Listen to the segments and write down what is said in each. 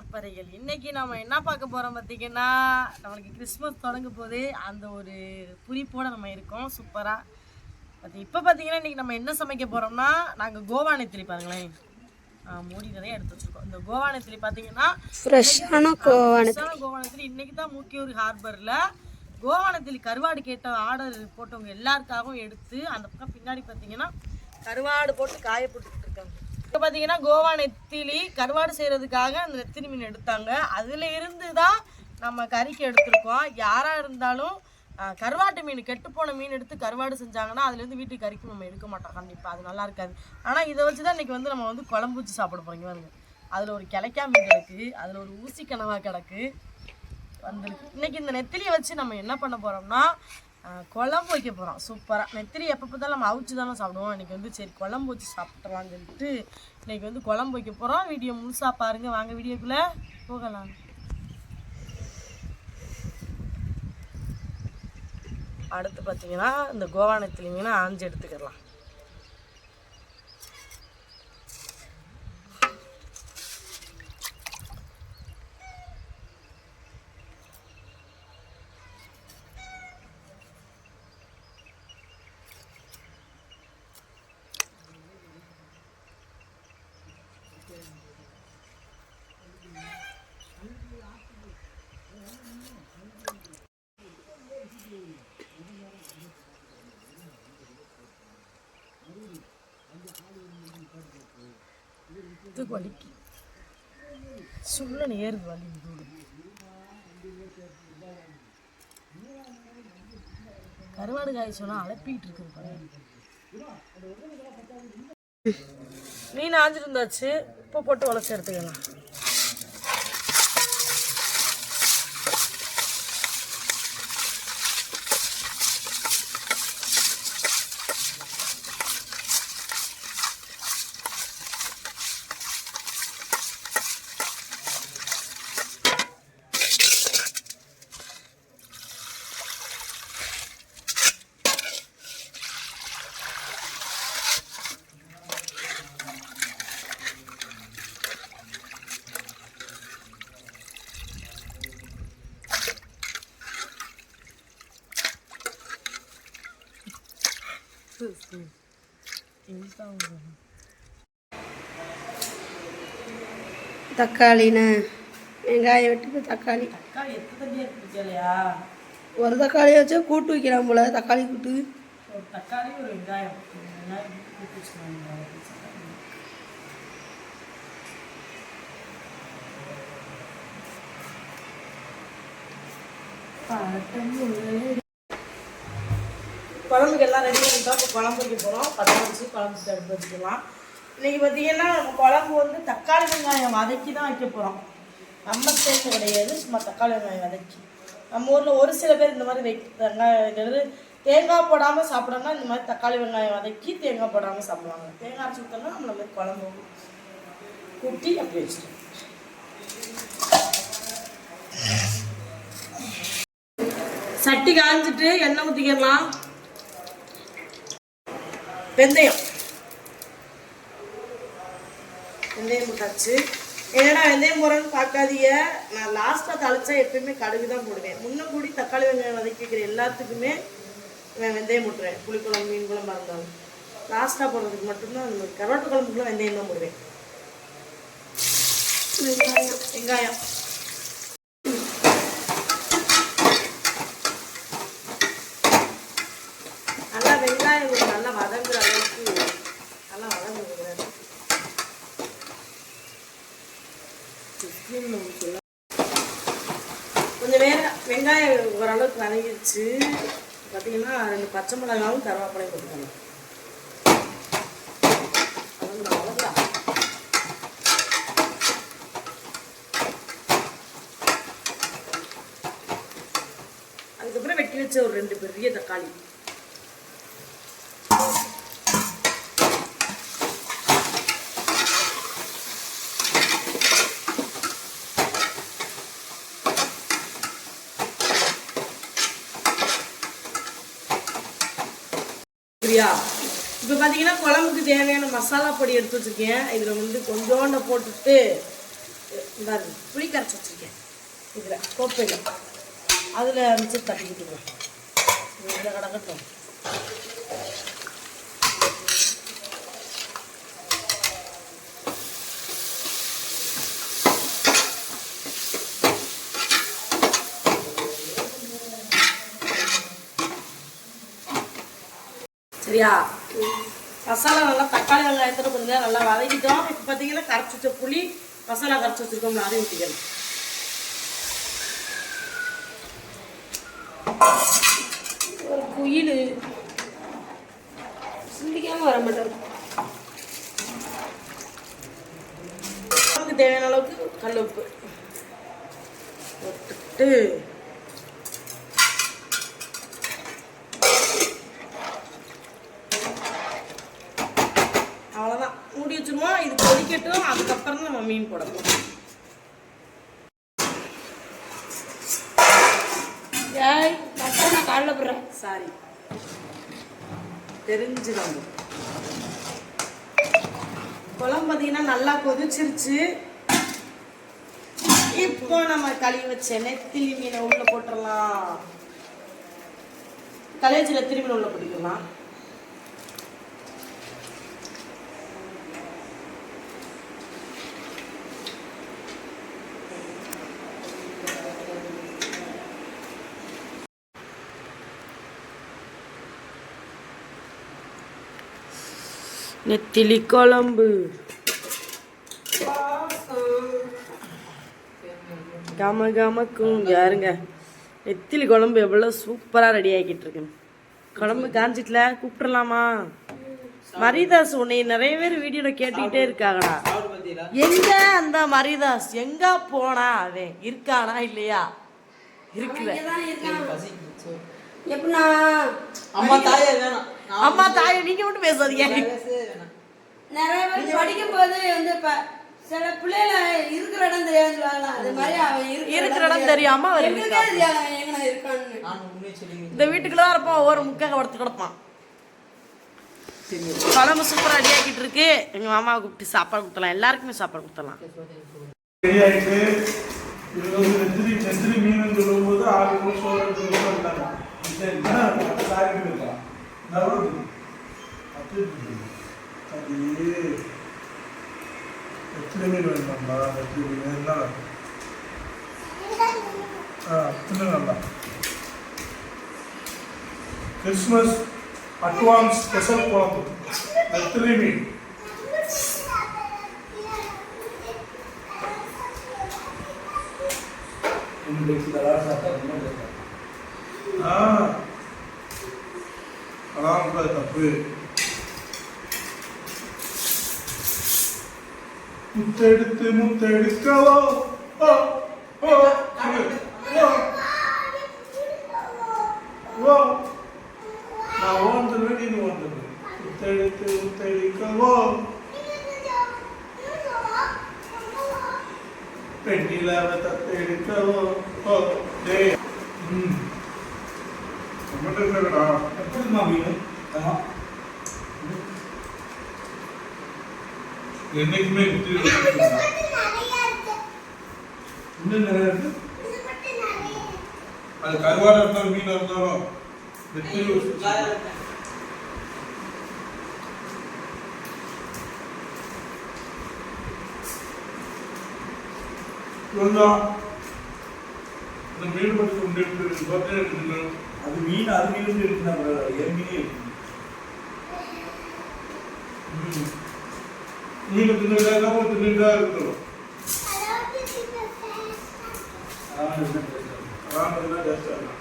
அலப்பறைகள் இன்னைக்கு நம்ம என்ன பார்க்க போறோம் பார்த்தீங்கன்னா நம்மளுக்கு கிறிஸ்மஸ் தொடங்க போது அந்த ஒரு குறிப்போட நம்ம இருக்கோம். சூப்பரா அது இப்போ பார்த்தீங்கன்னா இன்னைக்கு நம்ம என்ன சமைக்க போறோம்னா நாங்கள் கோவா நெத்திலி பாருங்களேன். மூடி நிறைய எடுத்து வச்சிருக்கோம். இந்த கோவா நெத்திலி பார்த்தீங்கன்னா ஃப்ரெஷ்ஷான ஃப்ரெஷ்ஷான கோவானத்தில் இன்னைக்கு தான் மூக்கியூர் ஹார்பரில் கோவானத்தில் கருவாடு கேட்ட ஆர்டர் போட்டவங்க எல்லாருக்காகவும் எடுத்து அந்த பக்கம் பின்னாடி பார்த்தீங்கன்னா கருவாடு போட்டு காய இருக்காங்க இப்போ பார்த்தீங்கன்னா கோவா நெத்திலி கருவாடு செய்கிறதுக்காக அந்த நெத்திலி மீன் எடுத்தாங்க. அதில் இருந்து தான் நம்ம கறிக்கு எடுத்திருக்கோம். யாராக இருந்தாலும் கருவாட்டு மீன் கெட்டுப்போன மீன் எடுத்து கருவாடு செஞ்சாங்கன்னா அதுலேருந்து வீட்டுக்கு கறிக்கு நம்ம எடுக்க மாட்டோம் கண்டிப்பாக அது நல்லா இருக்காது. ஆனால் இதை வச்சு தான் இன்றைக்கி வந்து நம்ம வந்து குழம்பு வச்சு சாப்பிட போகிறீங்க பாருங்க. அதில் ஒரு கிளைக்கா மீன் கிடக்கு. அதில் ஒரு ஊசி கனவா கிடக்கு. வந்திருக்கு. இன்னைக்கு இந்த நெத்திலியை வச்சு நம்ம என்ன பண்ண போகிறோம்னா குழம்பு வைக்க போகிறோம் சூப்பராக நெத்திரி எப்போ பார்த்தாலும் நம்ம அவிச்சு தானே சாப்பிடுவோம். இன்றைக்கி வந்து சரி குழம்பு வச்சு சாப்பிட்றலாம்னு சொல்லிட்டு இன்னைக்கு வந்து குழம்பு வைக்க போகிறோம் வீடியோ முழுசாக பாருங்க. வாங்க வீடியோக்குள்ளே போகலாம். அடுத்து பார்த்தீங்கன்னா இந்த கோவா ஆஞ்சு எடுத்துக்கிடலாம் இது வலிக்கு. சுள்ளன ஏறுது வலி கருவாடு காய் சொன்னா அலப்பிட்டு இருக்குது பாருங்க மீன் ஆஞ்சிட்டு இருந்தாச்சு. போட்டு உழைச்சி எடுத்துக்கலாம். தக்காளிண்ணே. வெங்காயம் வெட்டி தக்காளி. தக்காளி ஒரு தக்காளியை வச்சு கூட்டு வைக்கலாம் போல தக்காளி கூட்டு. தக்காளி ஒரு வெங்காயம். வச்சுக்கணும் குழம்புக்கு எல்லாம் ரெடி பண்ணிட்டோம். இப்போ குழம்பு வைக்க போகிறோம் பற்ற வச்சு குழம்பு எடுத்து வச்சுக்கலாம். இன்றைக்கி பார்த்தீங்கன்னா நம்ம குழம்பு வந்து தக்காளி வெங்காயம் வதக்கி தான் வைக்க போகிறோம் நம்ம ஸ்டைலில் கிடையாது. சும்மா தக்காளி வெங்காயம் வதக்கி. நம்ம ஊரில் ஒரு சில பேர் இந்த மாதிரி வைக்க வெங்காயம் தேங்காய் போடாமல் சாப்பிடணும்னா இந்த மாதிரி தக்காளி வெங்காயம் வதக்கி தேங்காய் போடாமல் சாப்பிடுவாங்க. தேங்காய் அரைச்சி ஊற்றோம்னா நம்மள மாதிரி குழம்பு கூட்டி அப்படி வச்சுருவோம் சட்டி காஞ்சிட்டு எண்ணெய் ஊற்றிக்கலாம் வெந்தயம். வெந்தயம் போட்டாச்சு. என்னடா வெந்தயம் போடுறேன்னு பார்க்காதீங்க. நான் லாஸ்ட்டாக தாளிச்சா எப்பயுமே கடுகு தான் போடுவேன். முன்ன கூடி தக்காளி வெங்காயம் வதக்கிக்கிற எல்லாத்துக்குமே நான் வெந்தயம் போட்டுருவேன். புளிக்குழம்பு மீன் குழம்பாக இருந்தாலும். லாஸ்ட்டாக போடுறதுக்கு மட்டும்தான் அந்த மாதிரி. கருவாட்டு குழம்புக்குலாம் வெந்தயம் தான் போடுவேன். வெங்காயம். வெங்காயம் நல்லா வெங்காயம் கொஞ்சம் நல்லா வதங்குற அளவுக்கு நல்லா வதங்குறது கொஞ்சம் வேற வெங்காயம் ஓரளவுக்கு வதங்கிடுச்சு பார்த்தீங்கன்னா ரெண்டு பச்சை மிளகாவும் கருவேப்பிலையும் கொடுக்கணும் அதுக்கப்புறம் வெட்டி வச்ச ஒரு ரெண்டு பெரிய தக்காளி பிரியா இப்போ பார்த்தீங்கன்னா குழம்புக்கு தேவையான மசாலா பொடி எடுத்து வச்சுருக்கேன் இதில் வந்து கொஞ்சோண்ட போட்டுட்டு பாருங்க புளி கரைச்சி வச்சுருக்கேன். இதில் கோப்பையில். அதில் மிச்சம் தட்டிக்கிட்டுருவேன். இதில் கிடக்கட்டும் சரியா? மசாலா நல்லா தக்காளி வெங்காயத்தில் கொஞ்சம் நேரம் நல்லா வதக்கிட்டோம். இப்போ பார்த்தீங்கன்னா கரைச்சி வச்ச புளி மசாலா கரைச்சி வச்சுருக்கோம்ல அதையும் ஊற்றிக்கணும் ஒரு குயில். சிந்திக்காமல் வர மாட்டேன். தேவையான அளவுக்கு கல் உப்பு போட்டுட்டு அவ்வளோதான் மூடி வச்சிருவோம் இது கொதிக்கட்டும் மீன் போடணும் ஏய் பட்டை நான் காலைல போடுறேன். சாரி. தெரிஞ்சுதான் குழம்பு பார்த்தீங்கன்னா நல்லா கொதிச்சிருச்சு. இப்போ நம்ம கழுவி வச்ச நெத்திலி மீனை உள்ள போட்டுடலாம் நெத்திலி மீன் உள்ள போட்டுக்கலாம். நெத்திலி குழம்பு கம கமக்கும் யாருங்க? நெத்திலி குழம்பு எவ்வளோ சூப்பராக ரெடி ஆகிட்டு இருக்கு. குழம்பு காஞ்சிட்டுல கூப்பிடலாமா? மரிதாஸ் உன்னை நிறைய பேர் வீடியோவில் கேட்டுக்கிட்டே இருக்காங்கடா. எங்க அந்த மரிதாஸ்? எங்க போனா அவன்? இருக்கானா இல்லையா? இருக்குல. எப்படின்னா அம்மா தாயே வேணாம். அம்மா தாயை நீங்க மட்டும் பேசாதீங்க. நிறைய பேர் படிக்கும் போது வந்து சில பிள்ளைல இருக்கிற இடம் தெரியாது அது மாதிரி அவன் இருக்கிற இடம் தெரியாம அவர் இந்த வீட்டுக்குள்ள இருப்பான் ஒவ்வொரு முக்காக படுத்து கிடப்பான். குழம்பு சூப்பராக ரெடி ஆக்கிட்டு இருக்கு. எங்க மாமாவை கூப்பிட்டு சாப்பாடு கொடுத்தலாம் எல்லாருக்குமே சாப்பாடு கொடுத்தலாம் நெத்திரி மீன் சொல்லும்போது ஆறு நிமிஷம் சோறு எடுத்து வந்தாங்க ஆனா, பத்து சாரிட்டு இருக்கலாம் நடுவு அது அது நெத்திரி மீன் வேணும்ப்பா நெத்திரி மீன் என்ன ஆ தின்னுங்கப்பா கிறிஸ்மஸ் அட்வான்ஸ் ஸ்பெஷல் குழம்பு நெத்திரி மீன் ஆ அதான் கூட தப்பு. முத்தெடுத்து முத்தெடுக்கவோ? ஓ ஓ ஓ ஓ நான் ஓந்துருவேன் நீ ஓந்துருவேன் முத்தெடுத்து தத்தெடுக்கவோ? ஓ டே இருக்கடா எப்படிமா மீன் என்னைக்குமே குத்தி வச்சிருக்கேன். இன்னும் நிறைய இருக்கு? அது கருவாடா இருந்தாலும் மீனா இருந்தாலும் கொஞ்சம் இந்த மீன் மட்டும் உண்டு பர்த்டே எடுத்துங்க அது மீன் அது மீன் இருக்கு நம்ம என் மீனே இருக்கு மீன் தின்னுட்டா இல்லாம தின்னுட்டா இருக்கணும்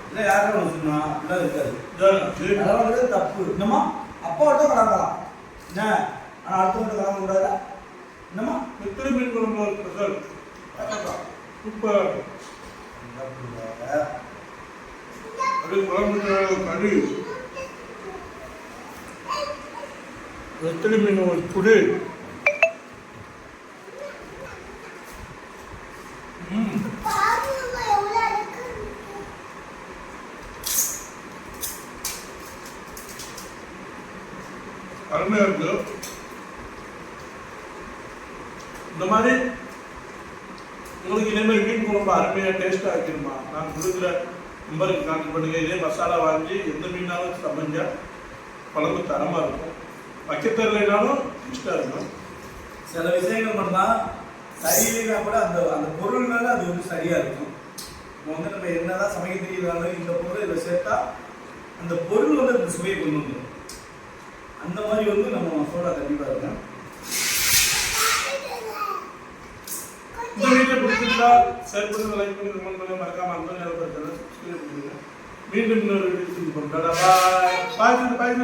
இல்லை யாரும் சொன்னா அப்படிலாம் இருக்காது தப்பு என்னம்மா அப்பா மட்டும் கலக்கலாம் என்ன ஆனால் அடுத்தவங்க கலக்க கூடாதா என்னம்மா எத்தனை மீன் குழம்பு இருக்கு சார் சூப்பர் அது குழம்பு கறி எத்தனை மீன் ஒரு புடி ம். அருமையா இருக்கு? இந்த மாதிரி உங்களுக்கு இதே மாதிரி மீன் குழம்பு அருமையாக டேஸ்ட்டாக வைக்கணுமா நான் கொடுக்குற நம்பருக்கு கான்டாக்ட் பண்ணுங்க. இதே மசாலா வாங்கி எந்த மீனாலும் சமைஞ்சா குழம்பு தரமாக இருக்கும். வைக்க தெரியலனாலும் டேஸ்ட்டாக இருக்கும். சில விஷயங்கள் பண்ணால் சரியில்லைனா கூட அந்த அந்த பொருள்னால அது வந்து சரியா இருக்கும். இப்போ வந்து நம்ம என்னதான் சமைக்க தெரியலாலும் இந்த பொருள் இதில் சேர்த்தா அந்த பொருள் வந்து அந்த சுவையை கொண்டு வந்துடும். அந்த மாதிரி வந்து நம்ம மசோடா கண்டிப்பாக இருக்கும். இந்த வீடியோ பிடிச்சிருந்தா ஷேர் பண்ணுங்க லைக் பண்ணுங்க கமெண்ட் பண்ணுங்க மறக்காம அந்த நேரம் மீண்டும் இன்னொரு வீடியோ பாய் பாய் பாய்